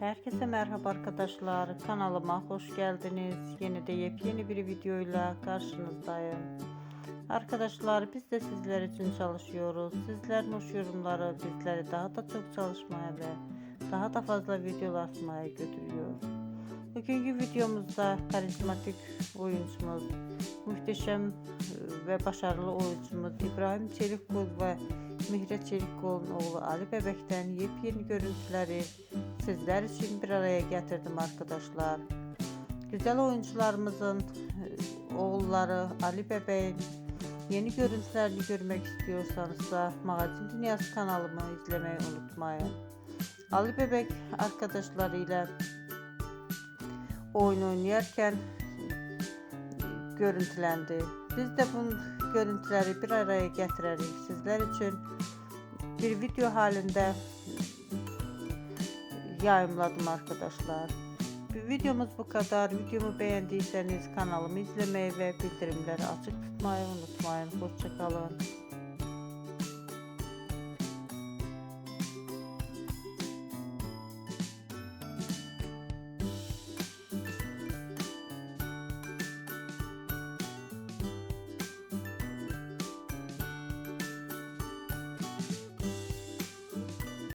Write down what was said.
Herkese merhaba arkadaşlar. Kanalıma hoş geldiniz. Yeni de yepyeni bir videoyla karşınızdayım. Arkadaşlar biz de sizler için çalışıyoruz. Sizlerin hoş yorumları bizleri daha da çok çalışmaya ve daha da fazla videolar atmaya götürüyor. Bugünkü videomuzda karizmatik oyuncumuz, muhteşem e, ve başarılı oyuncumuz İbrahim Çelikkol ve Mihre Çelikkol'un oğlu Ali Bebek'ten yepyeni görüntüleri sizler için bir araya getirdim arkadaşlar. Güzel oyuncularımızın e, oğulları Ali Bebek'in yeni görüntülerini görmek istiyorsanız da Magazin Dünyası kanalımı izlemeyi unutmayın. Ali Bebek arkadaşlarıyla oyun oynarken görüntülendi. Biz de bu görüntüleri bir araya getirerek sizler için bir video halinde yayımladım arkadaşlar. Videomuz bu kadar. Videomu beğendiyseniz kanalımı izlemeyi ve bildirimleri açık tutmayı unutmayın. Hoşçakalın.